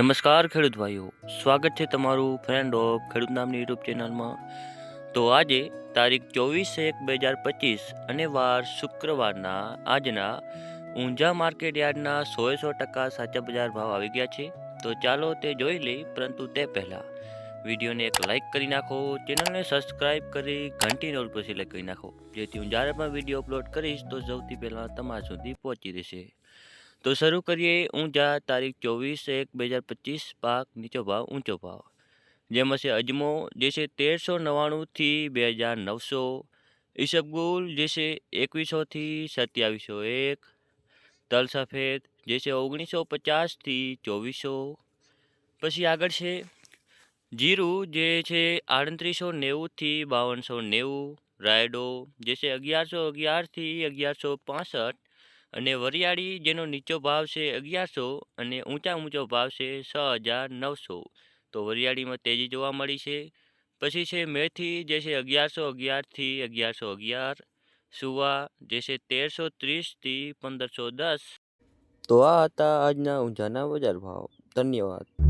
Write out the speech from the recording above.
નમસ્કાર ખેડૂત ભાઈઓ. સ્વાગત છે તમારું ફ્રેન્ડ ઓફ ખેડૂત નામની યુટ્યુબ ચેનલમાં. તો આજે તારીખ ચોવીસ એક બે હજાર પચીસ અને વાર શુક્રવારના આજના ઊંઝા માર્કેટ યાર્ડના સોએ સો ટકા સાચા બજાર ભાવ આવી ગયા છે. તો ચાલો તે જોઈ લઈ પરંતુ તે પહેલાં વિડીયોને એક લાઇક કરી નાખો, ચેનલને સબસ્ક્રાઇબ કરી ઘંટી નોલ પર સિલેક્ટ કરી નાખો. જેથી હું જ્યારે પણ વીડિયો અપલોડ કરીશ તો સૌથી પહેલાં તમારા સુધી પહોંચી રહેશે. તો શરૂ કરીએ ઊંચા તારીખ ચોવીસ એક બે હજાર પચીસ પાક નીચો ભાવ, ઊંચો ભાવ. જેમાં છે અજમો, જે છે તેરસો નવ્વાણુંથી બે હજાર નવસો. ઈસબગુલ, જે છે એકવીસોથી સત્યાવીસો એક. તલ સફેદ જે છે ઓગણીસો પચાસથી ચોવીસો. પછી આગળ છે જીરું, જે છે આડત્રીસો નેવુંથી બાવનસો નેવું. રાયડો, જે છે અગિયારસો અગિયારથી અગિયારસો પાસઠ. અને વરિયાળી જેનો નીચો ભાવ છે અગિયારસો અને ઊંચા ઊંચો ભાવ છે છ હજાર નવસો. તો વરિયાળીમાં તેજી જોવા મળી છે. પછી છે મેથી જે છે અગિયારસો અગિયારથી અગિયારસો અગિયાર. સુવા જે છે તેરસો ત્રીસથી પંદરસો દસ. તો આ હતા આજના ઊંઝાના બજાર ભાવ. ધન્યવાદ.